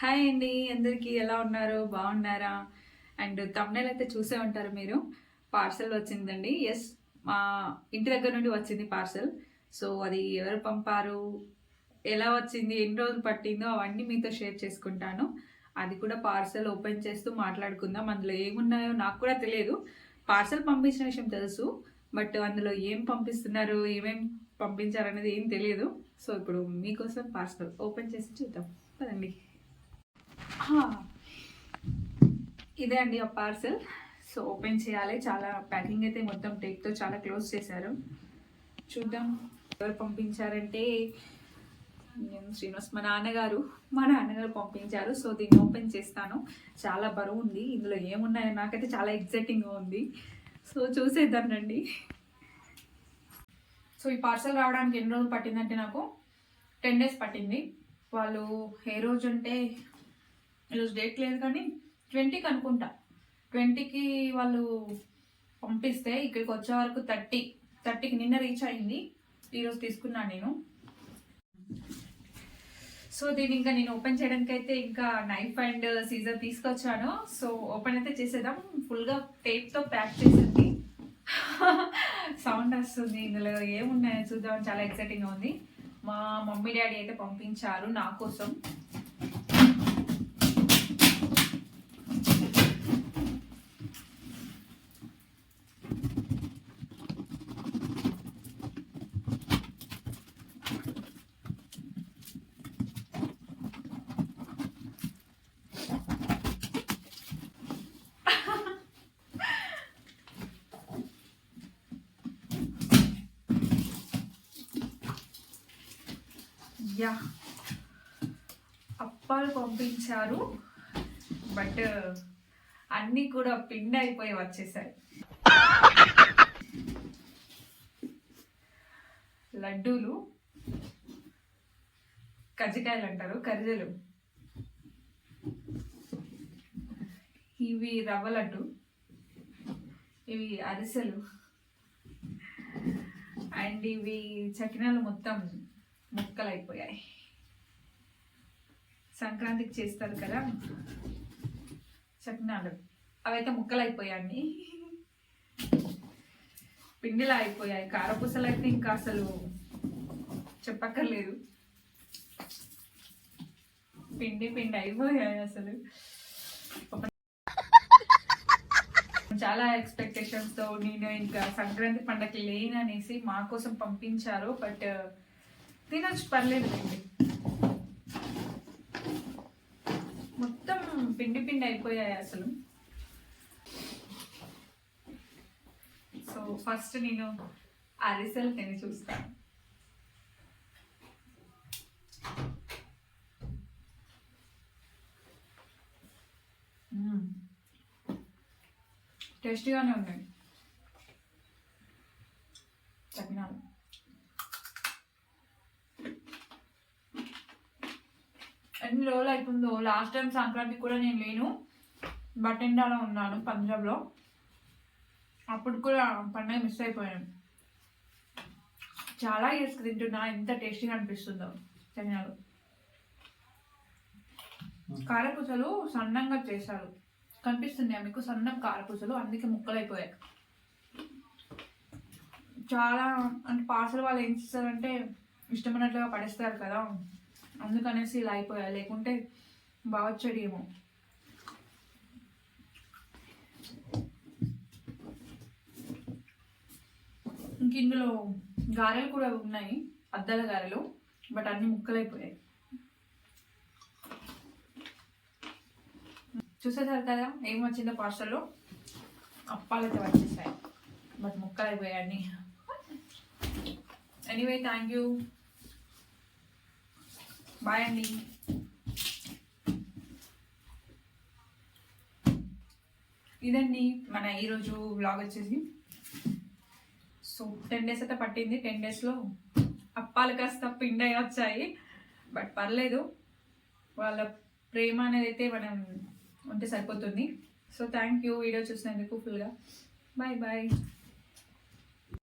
Hi అండి అందరికీ ఎలా ఉన్నారు? బాగున్నారా? అండ్ తమ్నేల్ అయితే చూసే ఉంటారు మీరు. పార్సల్ వచ్చిందండి. ఎస్ మా ఇంటి దగ్గర నుండి వచ్చింది పార్సల్ సో అది ఎవరు పంపారు? ఎలా వచ్చింది? ఎన్ని రోజులు పట్టిందో అవన్నీ మీతో షేర్ చేసుకుంటాను. అది కూడా పార్సల్ ఓపెన్ చేస్తూ మాట్లాడుకుందాం. అందులో ఏమున్నాయో నాకు కూడా తెలియదు. పార్సల్ పంపించిన విషయం తెలుసు. బట్ అందులో ఏం పంపిస్తున్నారు? ఏమేం పంపించారనేది ఏం తెలియదు. సో ఇప్పుడు మీకోసం పార్సల్ ఓపెన్ చేసి చూద్దాం. పదండి. ఇదే అండి ఆ పార్సల్. సో ఓపెన్ చేయాలి. చాలా ప్యాకింగ్ అయితే మొత్తం టేక్తో చాలా క్లోజ్ చేశారు. చూద్దాం. ఎవరు పంపించారంటే నేను శ్రీనివాస్ మా నాన్నగారు. మా నాన్నగారు పంపించారు. సో దీన్ని ఓపెన్ చేస్తాను. చాలా బరువు ఉంది. ఇందులో ఏమున్నాయో నాకైతే చాలా ఎగ్జైటింగ్గా ఉంది. సో చూసేద్దాం రండి. సో ఈ పార్సల్ రావడానికి ఎన్ని రోజులు పట్టిందంటే నాకు టెన్ డేస్ పట్టింది. వాళ్ళు ఏ రోజు అంటే ఈరోజు డేట్ లేదు కానీ ట్వంటీకి అనుకుంటా. ట్వంటీకి వాళ్ళు పంపిస్తే ఇక్కడికి వచ్చే వరకు థర్టీ థర్టీకి నిన్న రీచ్ అయింది ఈరోజు తీసుకున్నాను నేను. సో దీన్ని ఇంకా నేను ఓపెన్ చేయడానికి అయితే ఇంకా నైఫ్ అండ్ సీజర్ తీసుకొచ్చాను. సో ఓపెన్ అయితే చేసేద్దాం. ఫుల్గా టేప్తో ప్యాక్ చేసింది. సౌండ్ వస్తుంది. ఇందులో ఏమున్నాయో చూద్దాం. చాలా ఎక్సైటింగ్గా ఉంది. మా మమ్మీ డాడీ అయితే పంపించారు నా కోసం. యా. అప్పాలు పంపించారు. బట్ అన్నీ కూడా పిండి అయిపోయి వచ్చేసాయి. లడ్డూలు కజ్జికాయలు అంటారు కరిజలు ఇవి రవ్వ లడ్డు ఇవి అరిసెలు. అండ్ ఇవి చకినాలు మొత్తం ముక్కలు అయిపోయాయి సంక్రాంతికి చేస్తారు కదా? చక్నాలు. అవైతే ముక్కలు అయిపోయాయి పిండిలా అయిపోయాయి. కారపూసలు అయితే ఇంకా అసలు చెప్పక్కర్లేదు. పిండి పిండి అయిపోయాయి అసలు. చాలా ఎక్స్పెక్టేషన్స్తో నేను ఇంకా సంక్రాంతి పండగకి లేననేసి మా కోసం పంపించారు బట్ తినొచ్చు పర్లేదు అండి మొత్తం పిండి పిండి అయిపోయాయి అసలు. సో ఫస్ట్ నేను అరిసెలు తిని చూస్తాను టేస్టీగానే ఉన్నాయి. చకినాలు ఎన్ని రోజులు అవుతుందో లాస్ట్ టైం సంక్రాంతి కూడా నేను లేను. బటిండాలో ఉన్నాను పంజాబ్లో. అప్పుడు కూడా పండగ మిస్ అయిపోయాను. చాలా ఇయర్స్కి తింటున్నా. ఎంత టేస్టీగా అనిపిస్తుందో చకినాలు కారపూసలు సన్నంగా చేశారు. కనిపిస్తున్నాయా మీకు? సన్నం కారపూసలు. అందుకే ముక్కలు అయిపోయాయి చాలా అంటే పార్సల్ వాళ్ళు ఏం చేస్తారంటే ఇష్టమైనట్లుగా పడేస్తారు కదా. అందుకనేసి ఇలా అయిపోయా. లేకుంటే బాగా ఇంక ఇందులో గారెలు కూడా ఉన్నాయి. అద్దాల గారెలు బట్ అన్ని ముక్కలైపోయాయి. చూసేసారు కదా ఏం వచ్చిందో పార్సల్లో అప్పాలైతే వచ్చేసాయి బట్ ముక్కలు అయిపోయాయి అన్ని. ఎనీవే థ్యాంక్ యూ బాయ్ అండి ఇదండి మన ఈరోజు వ్లాగ్ వచ్చేసి. సో టెన్ డేస్ అయితే పట్టింది. టెన్ డేస్లో అప్పాలు కాస్త పిండి వచ్చాయి. బట్ పర్లేదు. వాళ్ళ ప్రేమ అనేది అయితే మనం ఉంటే సరిపోతుంది. సో థ్యాంక్ యూ వీడియో చూసినందుకు ఫుల్గా బాయ్ బాయ్